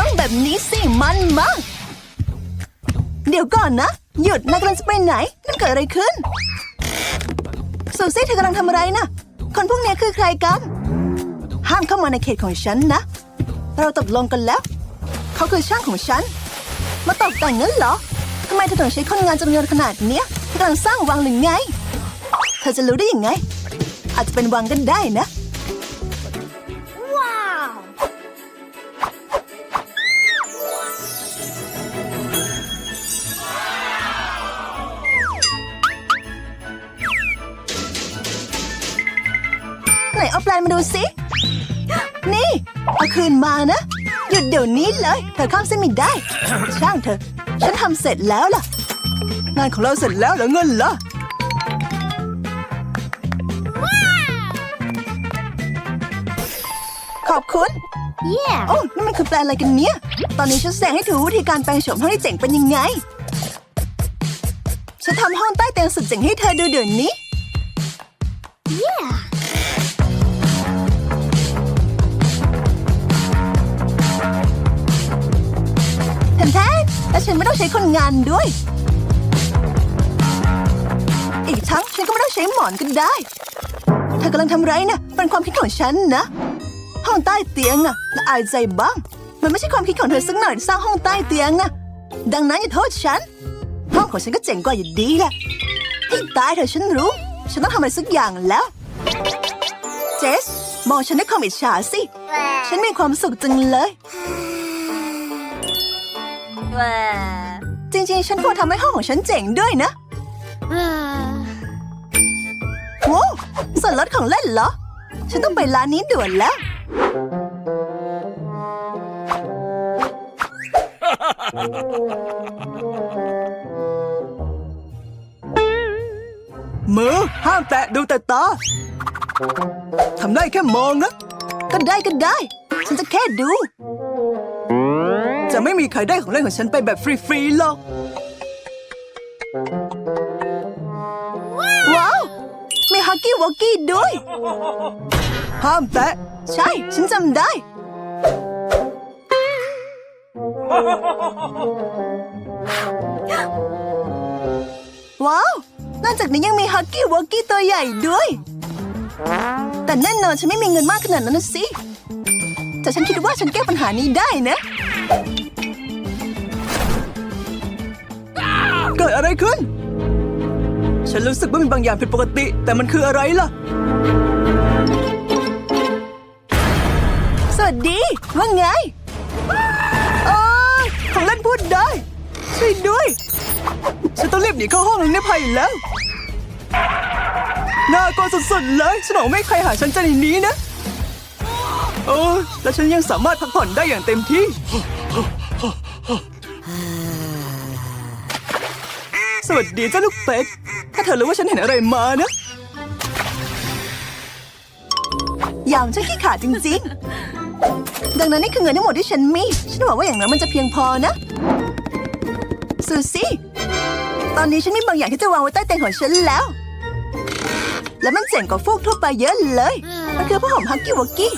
ต้องแบบนี้สิ มันมาก เดี๋ยวก่อนนะ หยุดนายกำลังจะไปไหนนั่นเกิดอะไรขึ้นซูซี่เธอกำลังทำอะไรนะคนพวกนี้คือใครกัน ห้ามเข้ามาในเขตของฉันนะ เราตกลงกันแล้ว เขาคือช่างของฉัน มาตกแต่งงั้นเหรอทำไมเธอถึงใช้คนงานจำนวนขนาดเนี้ยเธอกำลังสร้างวังหรือไง เธอจะรู้ได้ยังไง อาจจะเป็นวังกันได้นะ มาดูสิ นี่ เอาคืนมานะ หยุดเดี๋ยวนี้เลย เธอข้ามเส้นไม่ได้ ช่างเถอะฉันทำเสร็จแล้วล่ะ งานของเราเสร็จแล้วแล้วเงินล่ะขอบคุณ Yeah. โอ้นี่มันคือแปลนอะไรกันเนี่ย ตอนนี้ฉันแสดงให้ดูวิธีการแปลงโฉมห้องที่เจ๋งเป็นยังไง ฉันทำห้องใต้เตียงสุดเจ๋งให้เธอดูเดี๋ยวนี้ ไม่ต้องใช้คนงานด้วย อีกทั้งฉันก็ไม่ต้องใช้หมอนก็ได้ เธอกำลังทำไรนะเป็นความคิดของฉันนะ ห้องใต้เตียงน่ะละอายใจบ้าง มันไม่ใช่ความคิดของเธอสักหน่อยที่สร้างห้องใต้เตียงนะดังนั้นอย่าโทษฉัน ห้องของฉันก็เจ๋งกว่าอยู่ดีแหละให้ตายเถอะฉันรู้ ฉันต้องทำอะไรสักอย่างแล้ว เจส มองฉันด้วยความอิจฉาสิ ฉันมีความสุขจังเลย จริงๆ ฉันควรทำให้ห้องของฉันเจ๋งด้วยนะโว้วส่วนลดของเล่นเหรอ ฉันต้องไปร้านนี้ด่วนแล้ว มือห้ามแตะดูแต่ตาทำได้แค่มองนะ ก็ได้ก็ได้ ฉันจะแค่ดู จะไม่มีใครได้ของเล่นของฉันไปแบบฟรีๆหรอก ว้าว มีฮักกี้วอกกี้ด้วย ห้ามแตะ ใช่ ฉันจำได้ ว้าวนอกจากนี้ยังมีฮักกี้วอกกี้ตัวใหญ่ด้วย แต่แน่นอนฉันไม่มีเงินมากขนาดนั้นนะสิ แต่ฉันคิดว่าฉันแก้ปัญหานี้ได้นะ ดอะไรขึ้น ฉันรู้สึกว่ามีบางอย่างผิดปกติ แต่มันคืออะไรล่ะ สวัสดี ว่าไงเออของเล่นพูดได้ ช่วยด้วย ฉันต้องรีบหนีเข้าห้องในภัยแล้ว น่ากลัวสุดๆเลย ฉันบอกไม่ให้ใครหาฉันจะในนี้นะเออและฉันยังสามารถพักผ่อนได้อย่างเต็มที่ สวัสดีเจ้าลูกเป็ด ถ้าเธอรู้ว่าฉันเห็นอะไรมานะอย่างฉันขี้ขลาดจริงๆ ดังนั้นนี่คือเงินทั้งหมดที่ฉันมี ฉันหวังว่าอย่างนั้นมันจะเพียงพอนะ ซูซี่ ตอนนี้ฉันมีบางอย่างที่จะวางไว้ใต้เตียงของฉันแล้ว และมันเจ๋งกว่าฟูกทั่วไปเยอะเลย มันคือผ้าห่มฮักกี้วอกกี้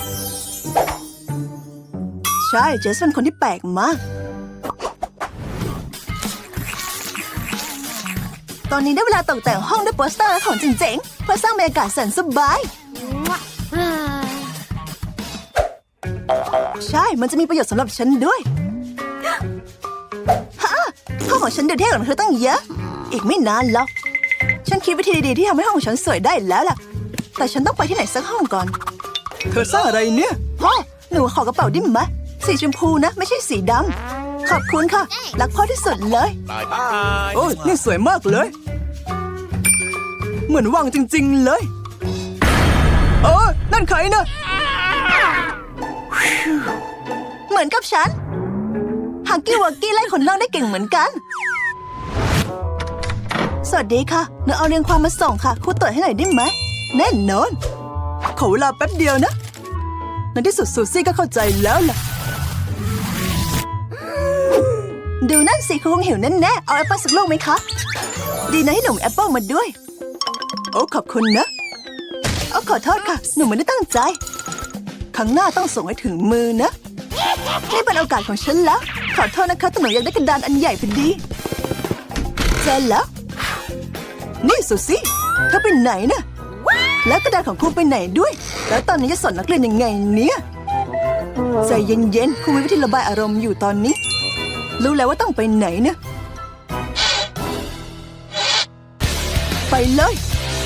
ใช่ เจสเป็นคนที่แปลกมาก ตอนนี้ได้เวลาตกแต่งห้องด้วยโปสเตอร์และของเจ๋งๆเพื่อสร้างบรรยากาศแสนสบาย ใช่ มันจะมีประโยชน์สำหรับฉันด้วยฮะห้องของฉันดูเท่กว่าของเธอตั้งเยอะ อีกไม่นานหรอก ฉันคิดวิธีดีๆที่ทำให้ห้องของฉันสวยได้แล้วล่ะ แต่ฉันต้องไปที่ไหนสักห้องก่อน เธอสร้างอะไรเนี่ยพ่อหนูขอกระเป๋าได้ไหมสีชมพูนะ ไม่ใช่สีดำขอบคุณค่ะ รักพ่อที่สุดเลย Bye bye. โอ้ยนี่สวยมากเลย เหมือนวังจริง ๆ เลย เออ นั่นใครนะ เหมือนกับฉัน ฮักกี้วักกี้ไล่คนนอกได้เก่งเหมือนกัน สวัสดีค่ะหนูเอาเรียงความมาส่งค่ะครูตรวจให้หน่อยได้ไหม แน่นอน ขอเวลาแป๊บเดียวนะ ในที่สุดซูซี่ก็เข้าใจแล้วล่ะ ดูนั่นสิคงหิวแน่ๆเอาแอปเปิ้ลสักลูกไหมคะ ดีนะที่หนุ่มแอปเปิ้ลมาด้วย โอ้ขอบคุณนะโอ้ขอโทษค่ะ หนูไม่ได้ตั้งใจ ครั้งหน้าต้องส่งให้ถึงมือนะ นี่เป็นโอกาสของฉันแล้ว ขอโทษนะคะแต่หนูอยากได้กระดานอันใหญ่พอดีเจนแล้ว นี่สุซี่เธอไปไหนนะแล้วกระดานของครูไปไหนด้วย แล้วตอนนี้จะสอนนักเรียนยังไงเนี่ยใจเย็นๆครูมีวิธีระบายอารมณ์อยู่ตอนนี้ รู้แล้วว่าต้องไปไหนนะไปเลย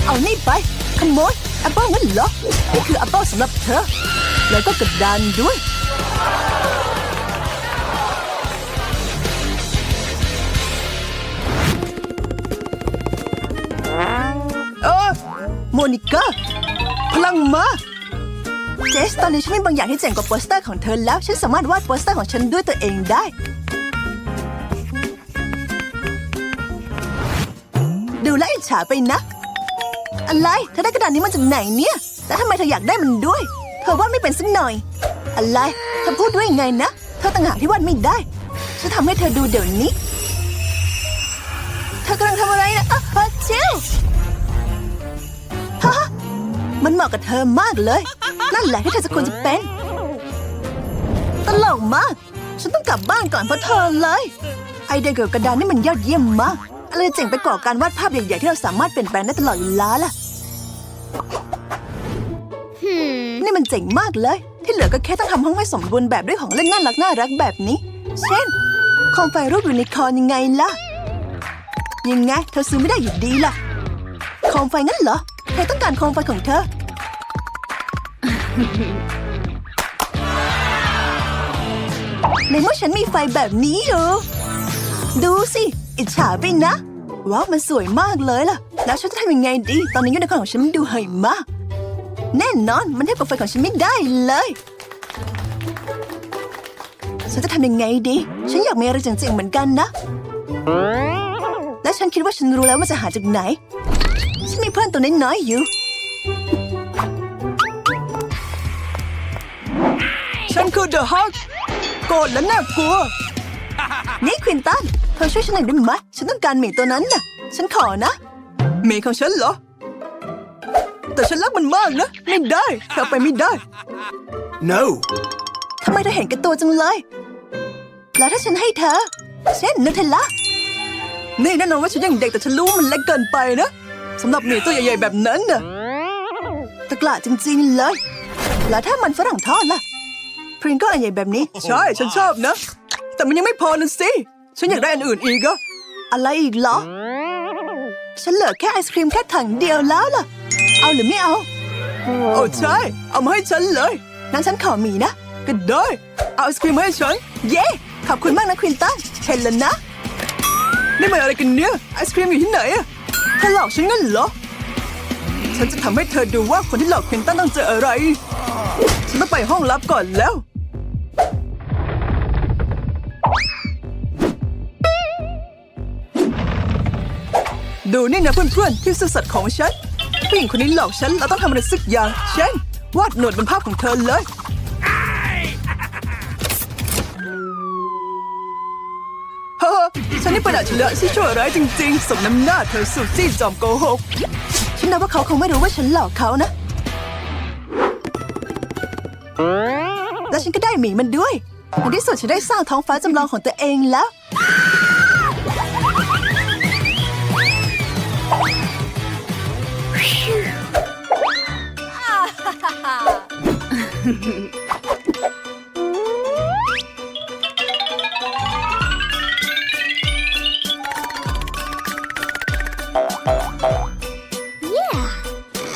เอานี่ไป ขโมยแอปเปิลงั้นเหรอนี่คือแอปเปิลสำหรับเธอ แล้วก็กระดานด้วย เออโมนิก้าพลังมาเจสตอนนี้ฉันมีบางอย่างที่เจ๋งกว่าโปสเตอร์ของเธอแล้ว ฉันสามารถวาดโปสเตอร์ของฉันด้วยตัวเองได้ดูแลอิจฉาไปนะ อะไร เธอได้กระดานนี้มาจากไหนเนี่ย แล้วทำไมเธออยากได้มันด้วย เธอวาดไม่เป็นสักหน่อย อะไร เธอพูดด้วยยังไงนะ เธอต่างหากที่วาดไม่ได้ ฉันทำให้เธอดูเดี๋ยวนี้ เธอกำลังทำอะไรนะอะอะชิลฮะมันเหมาะกับเธอมากเลย นั่นแหละที่เธอจะควรจะเป็น ตลกมาก ฉันต้องกลับบ้านก่อนเพราะเธอเลย ไอเดียเกี่ยวกับกระดานนี่มันยอดเยี่ยมมาก อะไรเจ๋งไปกว่าการวาดภาพใหญ่ๆที่เราสามารถเปลี่ยนแปลงได้ตลอดเวลาล่ะ Hmm. นี่มันเจ๋งมากเลย ที่เหลือก็แค่ต้องทำห้องให้สมบูรณ์แบบด้วยของเล่นน่ารักน่ารักแบบนี้ เช่นโคมไฟรูปยูนิคอร์นยังไงล่ะ ยังไง เธอซื้อไม่ได้อยู่ดีล่ะโคมไฟงั้นเหรอใครต้องการโคมไฟของเธอ ในเมื่อฉันมีไฟแบบนี้อยู่ ดูสิ อิจฉาไปนะ ว้าวมันสวยมากเลยล่ะ แล้วฉันจะทำยังไงดี ตอนนี้ยูนิคอร์นของฉันมันดูเห่ยมาก แน่นอนมันเทียบกับไฟของฉันไม่ได้เลย ฉันจะทำยังไงดี ฉันอยากมีอะไรเจ๋งๆเหมือนกันนะ และฉันคิดว่าฉันรู้แล้วว่าจะหาจากไหน ฉันมีเพื่อนตัวน้อยๆอยู่ ฉันคือเดอะฮักโกรธและน่ากลัว นี่ควินตัน เธอช่วยฉันหน่อยได้ไหมฉันต้องการหมีตัวนั้นน่ะ ฉันขอนะหมีของฉันเหรอ แต่ฉันรักมันมากนะ ไม่ได้เธอไปไม่ได้ No. ทำไมเธอเห็นแกับตัวจังเลย แล้วถ้าฉันให้เธอ เช่นนูเทลล่านี่แน่นอนว่าฉันยังเด็กแต่ฉันรู้ว่ามันเล็กเกินไปนะสำหรับหมีตัวใหญ่ๆแบบนั้นน่ะตะกละจริงๆเลย แล้วถ้ามันฝรั่งทอดล่ะ พริงก็อันใหญ่แบบนี้ ใช่ ฉันชอบนะ แต่มันยังไม่พอนะสิ ฉันอยากได้อันอื่นอีกอะอะไรอีกเหรอ ฉันเหลือแค่ไอศครีมแค่ถังเดียวแล้วล่ะ เอาหรือไม่เอา โอ้ใช่ เอามาให้ฉันเลยงั้นฉันขอหมีนะ ก็ได้ เอาไอศครีมมาให้ฉัน เย้ ขอบคุณมากนะควินตันเห็นแล้วนะ นี่มันอะไรกันเนี่ย ไอศครีมอยู่ที่ไหนอะเธอหลอกฉันงั้นเหรอ ฉันจะทำให้เธอดูว่าคนที่หลอกควินตันต้องเจออะไร ฉันต้องไปห้องลับก่อนแล้ว ดูนี่นะเพื่อนๆที่ซื่อสัตย์ของฉันผู้หญิงคนนี้หลอกฉันเราต้องทำอะไรสักอย่างเช่นวาดหนวดบนภาพของเธอเลย เฮ้อฉันนี่เป็นอัจฉริยะที่ชั่วร้ายจริงๆ สมน้ำหน้าเธอสุดซี่จอมโกหก ฉันนับว่าเขาคงไม่รู้ว่าฉันหลอกเขานะ และฉันก็ได้หมีมันด้วยในที่สุดฉันได้สร้างท้องฟ้าจำลองของตัวเองแล้ว ก้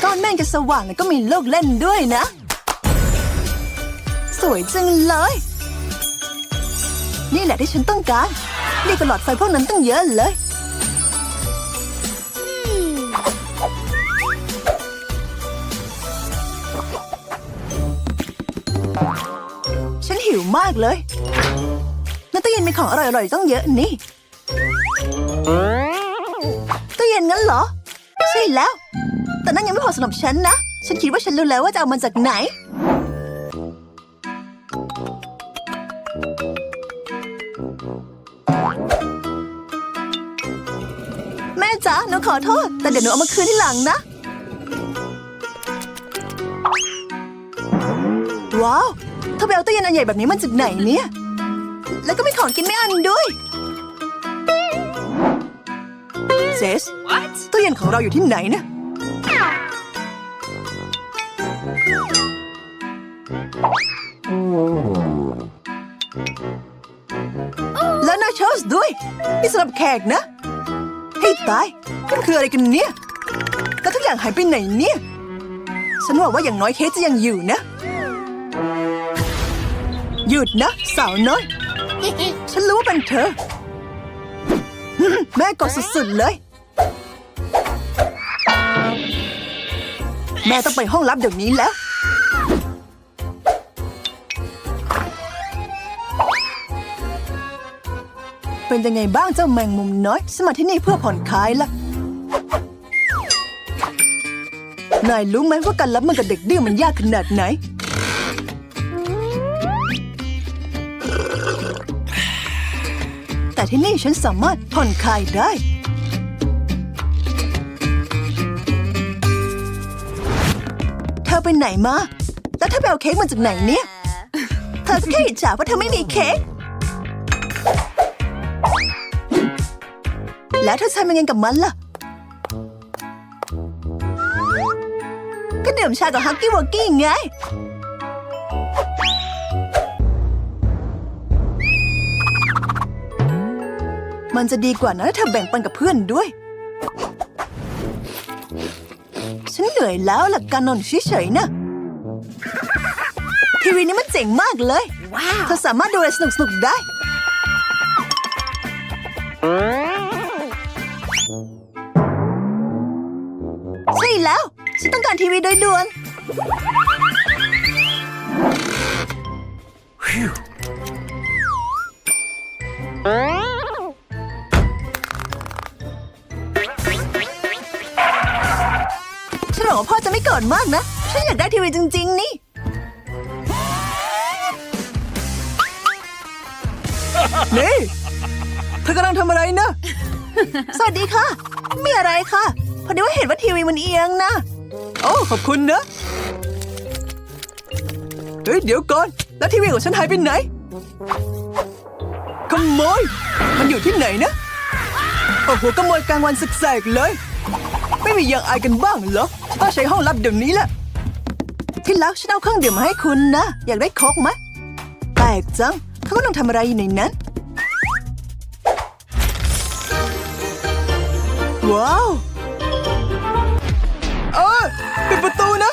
อนเมฆจะสว่างแล้วก็มีลูกเล่นด้วยนะ สวยจังเลย นี่แหละที่ฉันต้องการดีกว่าหลอดไฟพวกนั้นตั้งเยอะเลย ฉันหิวมากเลยในตู้เย็นมีของอร่อยๆต้องเยอะนี่ตู้เย็นงั้นเหรอ ใช่แล้ว แต่นั่นยังไม่พอสำหรับฉันนะ ฉันคิดว่าฉันรู้แล้วว่าจะเอามันจากไหน แม่จ๋าหนูขอโทษ แต่เดี๋ยวหนูเอามาคืนที่หลังนะ ว้าวเธอไปเอาตู้เย็นอันใหญ่แบบนี้มาจากไหนเนี่ย แล้วก็มีของกินไม่อันด้วยเซสตู้เย็นของเราอยู่ที่ไหนนะแล้วนาโชสด้วยนี่สำหรับแขกนะ ให้ตายมันคืออะไรกันเนี่ย แล้วทุกอย่างหายไปไหนเนี่ย ฉันหวังว่าอย่างน้อยเคสจะยังอยู่นะ หยุดนะ สาวน้อย ฉันรู้ว่าเป็นเธอ แม่กดสุดๆเลย แม่ต้องไปห้องลับเดี๋ยวนี้แล้ว เป็นยังไงบ้างเจ้าแมงมุมน้อยสมาที่นี่เพื่อผ่อนคลายล่ะนายรู้ไหมว่าการรับมือกับเด็กดื้อมันยากขนาดไหน ที่นี่ฉันสามารถผ่อนคลายได้ เธอไปไหนมา แล้วเธอไปเอาเค้กมาจากไหนเนี่ย เธอก็แค่อิจฉาเพราะเธอไม่มีเค้ก แล้วเธอทำยังไงกับมันล่ะ ก็ดื่มชากับฮักกี้วอกกี้ไง มันจะดีกว่านะถ้าเธอแบ่งปันกับเพื่อนด้วย ฉันเหนื่อยแล้วหลักการนอนเฉยๆนะ ทีวีนี้มันเจ๋งมากเลย เธอสามารถดูอะไรสนุกๆได้ ใช่แล้ว ฉันต้องการทีวีโดยด่วนฉั โกรธมากนะ ฉันอยากได้ทีวีจริง ๆ นี่ นี่เธอกำลังทำอะไรนะ สวัสดีค่ะไม่มีอะไรค่ะพอดีว่าเห็นว่าทีวีมันเอียงนะ โอ้ขอบคุณนะ เฮ้ยเดี๋ยวก่อน แล้วทีวีของฉันหายไปไหน ขโมย มันอยู่ที่ไหนนะโอ้โหขโมยกลางวันแสกๆเลย ไม่มีอย่างอายกันบ้างเหรอฉัน ต้องใช้ห้องลับเดี๋ยวนี้แหละที่รักฉันเอาเครื่องดื่มมาให้คุณนะ อยากได้โค้กไหมแปลกจังเขากำลังทำอะไรอยู่ในนั้น ว้าว เออปิดประตูนะ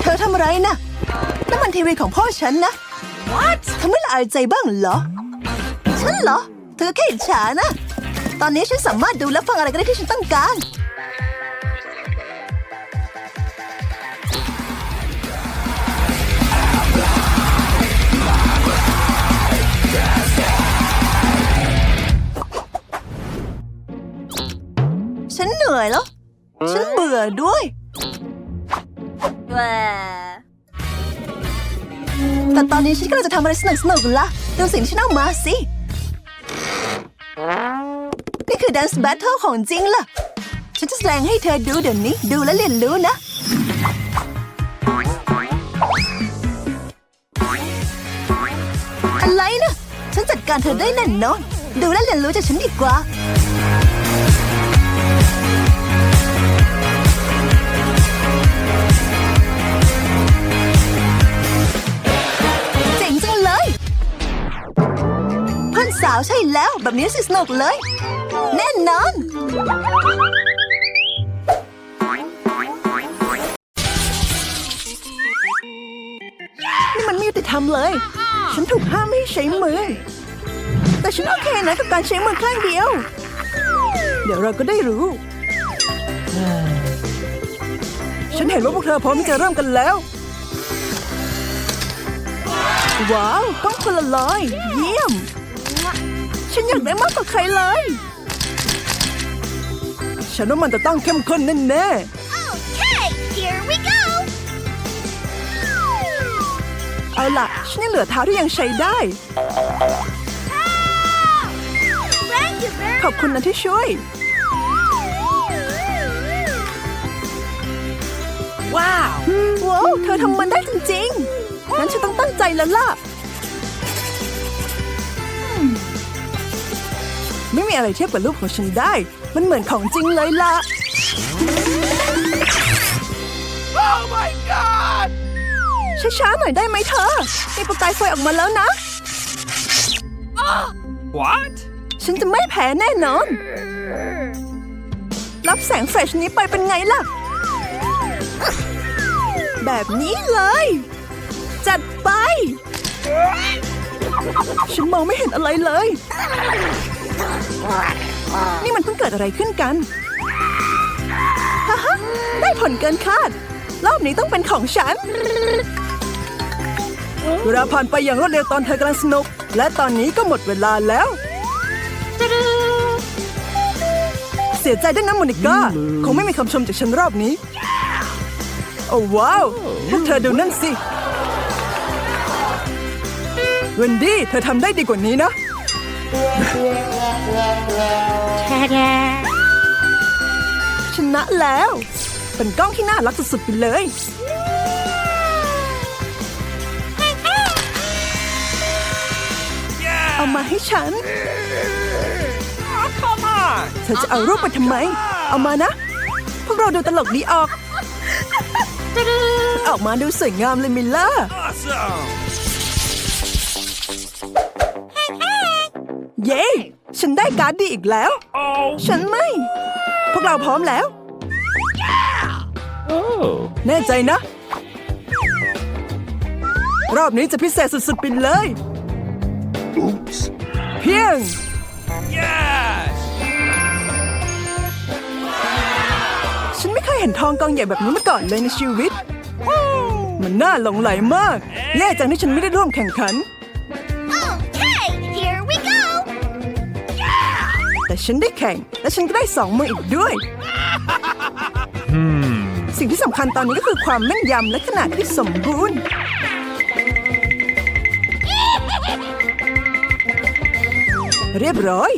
เธอทำอะไรนะนั่นมันทีวีของพ่อฉันนะ What เธอไม่ละอายใจบ้างเหรอ ฉันเหรอ เธอแค่อิจฉานะ ตอนนี้ฉันสามารถดูและฟังอะไรก็ได้ที่ฉันต้องการ ฉันเหนื่อยแล้ว ฉันเบื่อด้วยแต่ตอนนี้ฉันกำลังจะทำอะไรสนุกสนุกๆล่ะ ดูสิ่งที่ฉันเอามาสิ นี่คือ Dance Battle ของจริงล่ะ ฉันจะแสดงให้เธอดูเดี๋ยวนี้ ดูและเรียนรู้นะอะไรนะฉันจัดการเธอได้แน่นอน ดูและเรียนรู้จากฉันดีกว่า ใช่แล้ว แบบนี้สิสนุกเลย แน่นอน นี่มันไม่ยุติธรรมเลย ฉันถูกห้ามไม่ใช้มือ แต่ฉันโอเคนะกับการใช้มือข้างเดียว เดี๋ยวเราก็ได้รู้ ฉันเห็นว่าพวกเธอพร้อมที่จะเริ่มกันแล้ว ว้าวต้องคนละร้อย เยี่ยม นอยากได้มากกว่าใครเลย ฉันว่ามันจะต้องเข้มข้นแน่ Okay, here we go. ๆเอาล่ะ ฉันยังเหลือเท้าที่ยังใช้ได้ Thank you very ขอบคุณนะที่ช่วย ว้าว ว้าว เธอทำมันได้จริงๆงั้นฉันต้องตั้งใจแล้วล่ะ ไม่มีอะไรเทียบกับรูปของฉันได้ มันเหมือนของจริงเลยล่ะ Oh my god ช้าๆหน่อยได้ไหมเธอมีประกายไฟออกมาแล้วนะ What ฉันจะไม่แพ้แน่นอน รับแสงแฟลชนี้ไปเป็นไงล่ะ แบบนี้เลย จัดไป ฉันมองไม่เห็นอะไรเลย นี่มันเพิ่งเกิดอะไรขึ้นกันฮ่าฮะได้ผลเกินคาด รอบนี้ต้องเป็นของฉัน เวลาผ่านไปอย่างรวดเร็วตอนเธอกำลังสนุก และตอนนี้ก็หมดเวลาแล้ว เสียใจด้วยนะโมนิก้า คงไม่มีคำชมจากฉันรอบนี้ โอ้ว้าวพวกเธอดูนั่นสิเวนดี้เธอทำได้ดีกว่านี้นะ ชนะแล้ว เป็นกล้องที่น่ารักสุดๆไปเลย เอามาให้ฉัน Oh, come on เธอจะเอารูปไปทำไม เอามานะ พวกเราดูตลกดีออก ออกมาดูสวยงามเลยมิลล่า Awesome เย้ ฉันได้การ์ดดีอีกแล้ว Oh ฉันไม่ พวกเราพร้อมแล้ว Oh แน่ใจนะ รอบนี้จะพิเศษสุดๆไปเลย Oops เพียง Yes ฉันไม่เคยเห็นทองกองใหญ่แบบนี้มาก่อนเลยในชีวิต มันน่าหลงไหลมาก แย่จังที่ฉันไม่ได้ร่วมแข่งขัน แต่ฉันได้แข่ง และฉันก็ได้สองมืออีกด้วย สิ่งที่สำคัญตอนนี้ก็คือความแม่นยำและขนาดที่สมบูรณ์ เรียบร้อย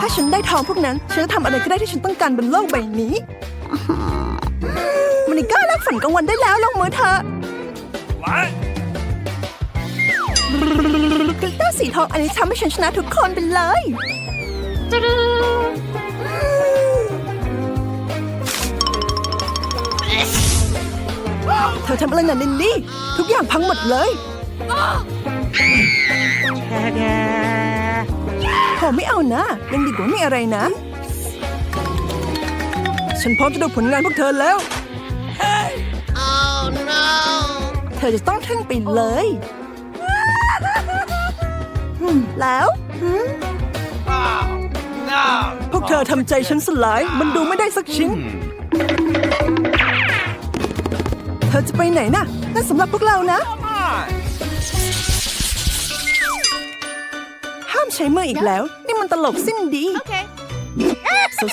ถ้าฉันได้ทองพวกนั้น ฉันจะทำอะไรก็ได้ที่ฉันต้องการบนโลกใบนี้มันก้าเลิกฝันกลางวันได้แล้วลงมือเถอะ What กลิตเตอร์สีทองอันนี้ทำให้ฉันชนะทุกคนไปเลยเธอทำอะไรน่ะลินลี่ ทุกอย่างพังหมดเลยโอไม่เอานะยังดีกว่าไม่มีอะไรนะ ฉันพร้อมจะดูผลงานพวกเธอแล้ว Oh no. เธอจะต้องทึ่งไปเลยอืม แล้วหืม Wow No พวกเธอทำใจฉันสลาย มันดูไม่ได้สักชิ้น เธอจะไปไหนน่ะนั่นสำหรับพวกเรานะ Come on ห้ามใช้มืออีกแล้ว นี่มันตลกสิ้นดี Okay.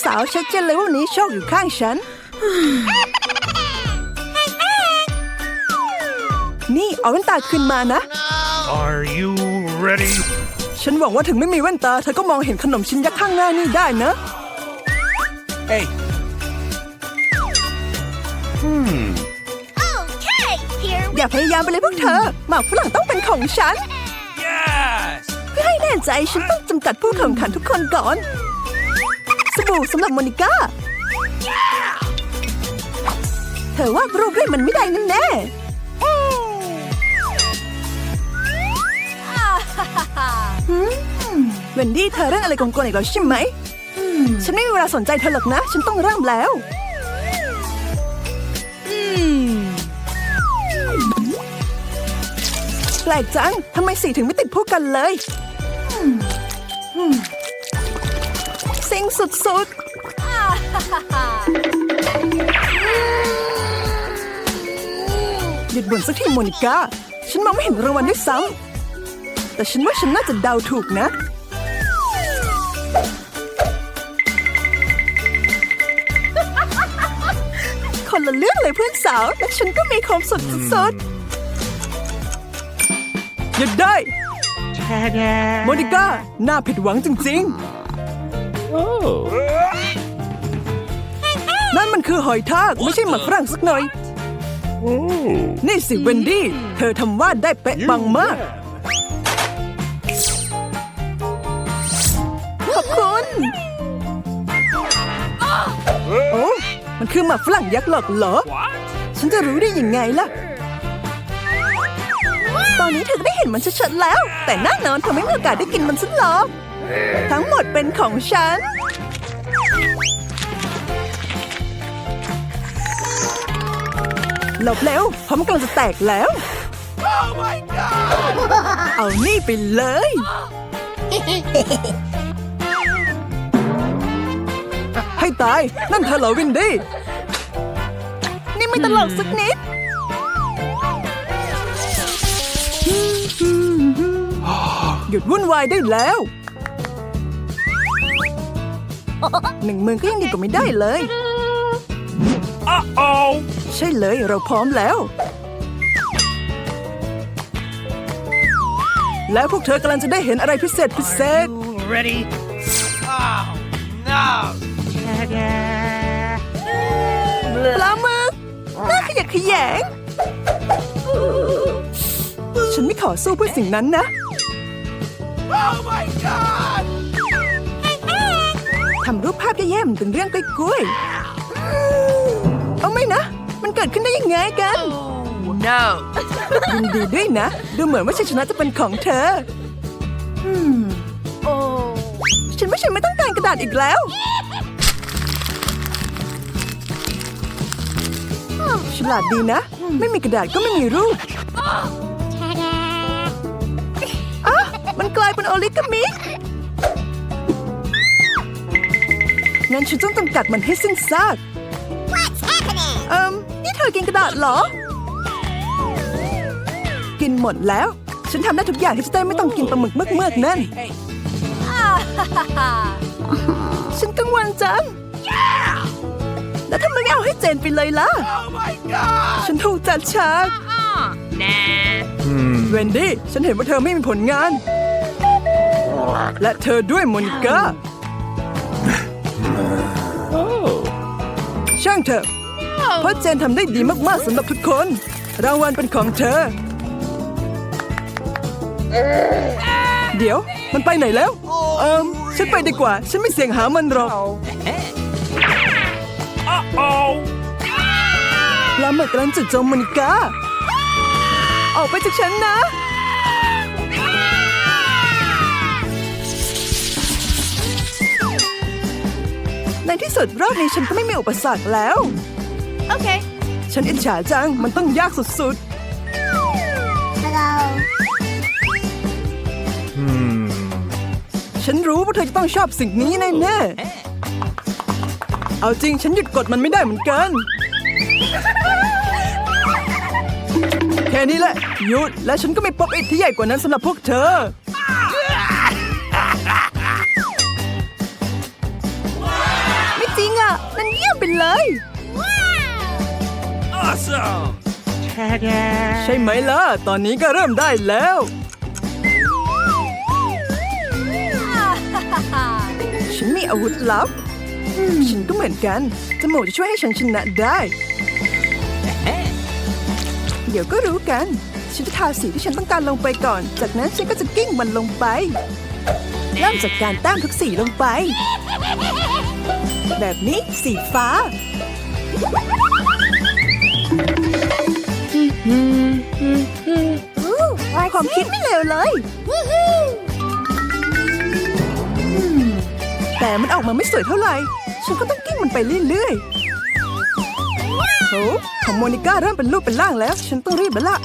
สาวๆชัดเจนเลยว่าวันนี้โชคอยู่ข้างฉัน นี่เอาแว่นตาคืนมานะ Are you ready? ฉันหวังว่าถึงไม่มีแว่นตา เธอก็มองเห็นขนมชิ้นยักษ์ข้างหน้านี่ได้นะ Hey Okay, here we อย่าพยายามไปเลยพวกเธอ หมากฝรั่งต้องเป็นของฉัน Yes เพื่อให้แน่ใจฉันต้องจำกัดผู้แข่งขันทุกคนก่อน สบู่สำหรับโมนิก้า เธอวาดรูปด้วยมันไม่ได้แน่ๆหืม เวนดี้เธอเรื่องอะไรกงๆอีกแล้วใช่ไหม ฉันไม่มีเวลาสนใจเธอหรอกนะ ฉันต้องเริ่มแล้วแปลกจังทำไมสีถึงไม่ติดผู้กันเลยอืมเซ็งสุดๆหยุดบ่นสักทีโมนิก้า ฉันมองไม่เห็นรางวัลด้วยซ้ำ แต่ฉันว่าฉันน่าจะเดาถูกนะ คนละเรื่องเลยเพื่อนสาว และฉันก็มีความสุขสุดๆหยุดได้โมนิก้าน่าผิดหวังจริง Oh นั่นมันคือหอยทาก ไม่ใช่หมักฝรั่งสักหน่อย นี่สิเวนดี้ เธอทำวาดได้เป๊ะปังมาก มันคือหมักฝรั่งยักษ์หรอกเหรอ What? ฉันจะรู้ได้ยังไงล่ะ ตอนนี้เธอก็ได้เห็นมันชัดๆแล้ว แต่แน่นอนเธอไม่มีโอกาสได้กินมันสักหรอกทั้งหมดเป็นของฉัน หลบเร็วเพราะมันกำลังจะแตกแล้ว Oh my god! เอานี่ไปเลย ให้ตาย นั่นเธอเหรอวินดี้ นี่ไม่ตลกสักนิด หยุดวุ่นวายได้แล้ว หนึ่งหมือก็ยังดีกว่าไม่ได้เลย Uh oh! ใช่เลยเราพร้อมแล้ว แล้วพวกเธอกำลังจะได้เห็นอะไรพิเศษพิเศษ You ready? Oh no! ปลาหมึกน่าขยะแขยง ฉันไม่ขอสู้เพื่อสิ่งนั้นนะ Oh my god! ทำรูปภาพแย่ๆมันเป็นเรื่องกล้วยๆเอาไม่นะ มันเกิดขึ้นได้ยังไงกัน No! ยินดีด้วยนะ ดูเหมือนว่าชัยชนะจะเป็นของเธออืม Oh. ฉันว่าฉันไม่ต้องการกระดาษอีกแล้ว ฉลาดดีนะ ไม่มีกระดาษก็ไม่มีรูป Ta-da! อะมันกลายเป็นโอลิกามิงั้นฉันต้องจำกัดมันให้สิ้นซาก What's happening? เอิมนี่เธอกินกระดาษเหรอ กินหมดแล้ว ฉันทำได้ทุกอย่างที่จะได้ไม่ต้องกินปลาหมึกเมือกๆนั่นฉันกังวลจัง แล้วทำไมไม่เอาให้เจนไปเลยล่ะ Oh my god! ฉันถูกจัดฉาก Hmm. เวนดี้ ฉันเห็นว่าเธอไม่มีผลงาน และเธอด้วยโมนิก้าช่างเถอะ เพราะเจนทำได้ดีมากๆสำหรับทุกคน รางวัลเป็นของเธอ เดี๋ยวมันไปไหนแล้ว เอิมฉันไปดีกว่า ฉันไม่เสี่ยงหามันหรอก Uh oh! ปลาหมึกกำลังจุดโจมโมนิก้าออกไปจากฉันนะ ในที่สุดรอบนี้ฉันก็ไม่มีอุปสรรคแล้ว Okay. ฉันอิจฉาจัง มันต้องยากสุด Hello. Hmm. ๆฉันรู้ว่าเธอจะต้องชอบสิ่งนี้แน่ๆ เอาจริงฉันหยุดกดมันไม่ได้เหมือนกัน แค่นี้แหละหยุดและฉันก็มีป๊อปอิทที่ใหญ่กว่านั้นสำหรับพวกเธอ ไม่จริงอะนั่นเยี่ยมไปเลย Awesome! ใช่ไหมล่ะ ตอนนี้ก็เริ่มได้แล้ว ฉันมีอาวุธลับ ฉันก็เหมือนกันจมูกจะช่วยให้ฉันชนะได้ เดี๋ยวก็รู้กัน ฉันจะทาสีที่ฉันต้องการลงไปก่อน จากนั้นฉันก็จะกิ้งมันลงไป เริ่มจากการแต้มทุกสีลงไป แบบนี้สีฟ้าความคิดไม่เลวเลย แต่มันออกมาไม่สวยเท่าไหร่ ฉันก็ต้องกิ้งมันไปเรื่อยๆโอ้ของโมนิก้าเริ่มเป็นรูปเป็นร่างแล้ว ฉันต้องรีบแล้วล่ะ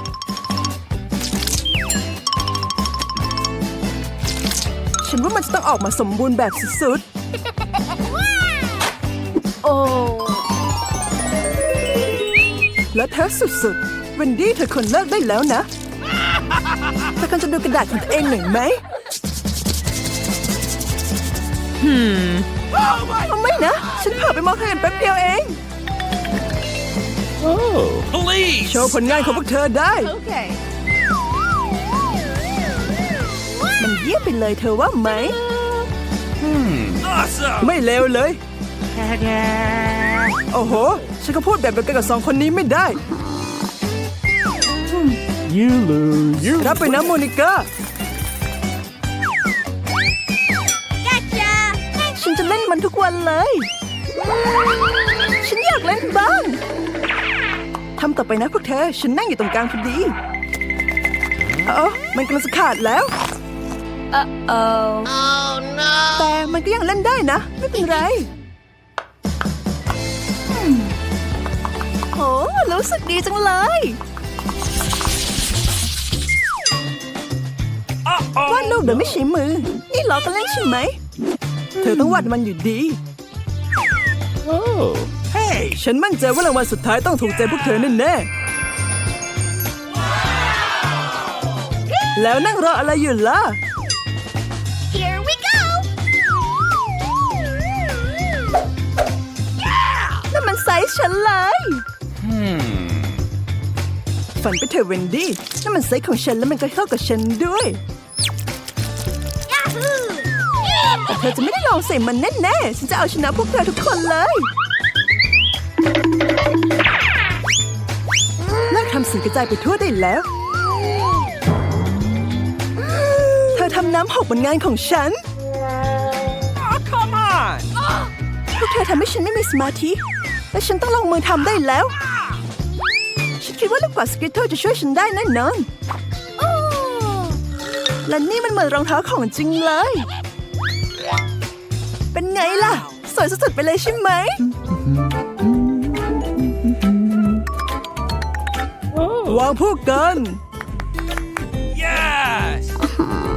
ฉันว่ามันจะต้องออกมาสมบูรณ์แบบสุด Oh. ๆและเธอสุดๆเวนดี้เธอควรเลิกได้แล้วนะเธอควรจะดูกระดาษของตัวเองหน่อยไหม Oh my เอาไม่ นะ ฉันเผลอไปมองเธอเห็นแป๊บเดียวเอง Oh. Please! โชว์ผลงานของพวกเธอได้ Okay. มันเยี่ยมไปเลยเธอว่าไหม Awesome! ไม่เลวเลย Ta-da! โอ้โห ฉันก็พูดแบบเดียวกันกับสองคนนี้ไม่ได้ You lose. You รับไปนะโมนิก้า ฉันจะเล่นมันทุกวันเลย ฉันอยากเล่นบ้างทำต่อไปนะพวกเธอ ฉันนั่งอยู่ตรงกลางพอดีเอ๋อมันกำลังจะขาดแล้ว Oh no. แต่มันก็ยังเล่นได้นะ ไม่เป็นไรอืมโอ้รู้สึกดีจังเลย Uh-oh. วาดรูปโดยไม่ใช้มือ นี่ล้อกันเล่นใช่ไหม เธอต้องวาดมันอยู่ดี Oh. Hey. ฉันมั่นใจว่ารางวัลสุดท้ายต้องถูกใจพวกเธอแน่ๆแล้วนั่งรออะไรอยู่ล่ะ Here we go. นั่นมันไซส์ฉันเลย ฝันไปเถอะเวนดี้นั่นมันไซส์ของฉันแล้วมันก็เข้ากับฉันด้วย ธอจะไม่ได้ลองใส่มันแน่ๆ ฉันจะเอาชนะพวกเธอทุกคนเลยเลิกทำสิ่งกระจายไปทั่วได้แล้ว เธอทำน้ำหกบนงานของฉัน Oh, come on. พวกเธอทำให้ฉันไม่มีสมาธิ และฉันต้องลงมือทำได้แล้ว ฉันคิดว่าลูกกวาดสเก็ตเตอร์จะช่วยฉันได้แน่นอน Oh. และนี่มันเหมือนรองเท้าของจริงเลย เป็นไงล่ะ สวยสุดๆไปเลยใช่ไหม วางพวกกัน Yes.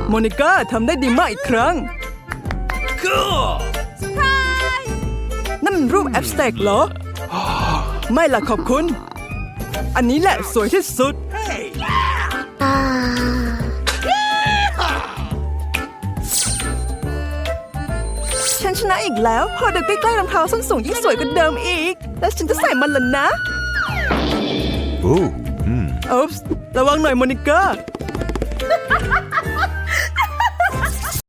โมนิก้าทำได้ดีมากอีกครั้ง Cool. นั่นมันรูปแอปสแต็กเหรอ ไม่ล่ะขอบคุณ อันนี้แหละสวยที่สุด ฉันชนะอีกแล้ว พอเดินใกล้ๆรองเท้าส้นสูงยิ่งสวยกว่าเดิมอีก แล้วฉันจะใส่มันล่ะนะ Ooh. Hmm. อุ๊ปส์ระวังหน่อยโมนิก้า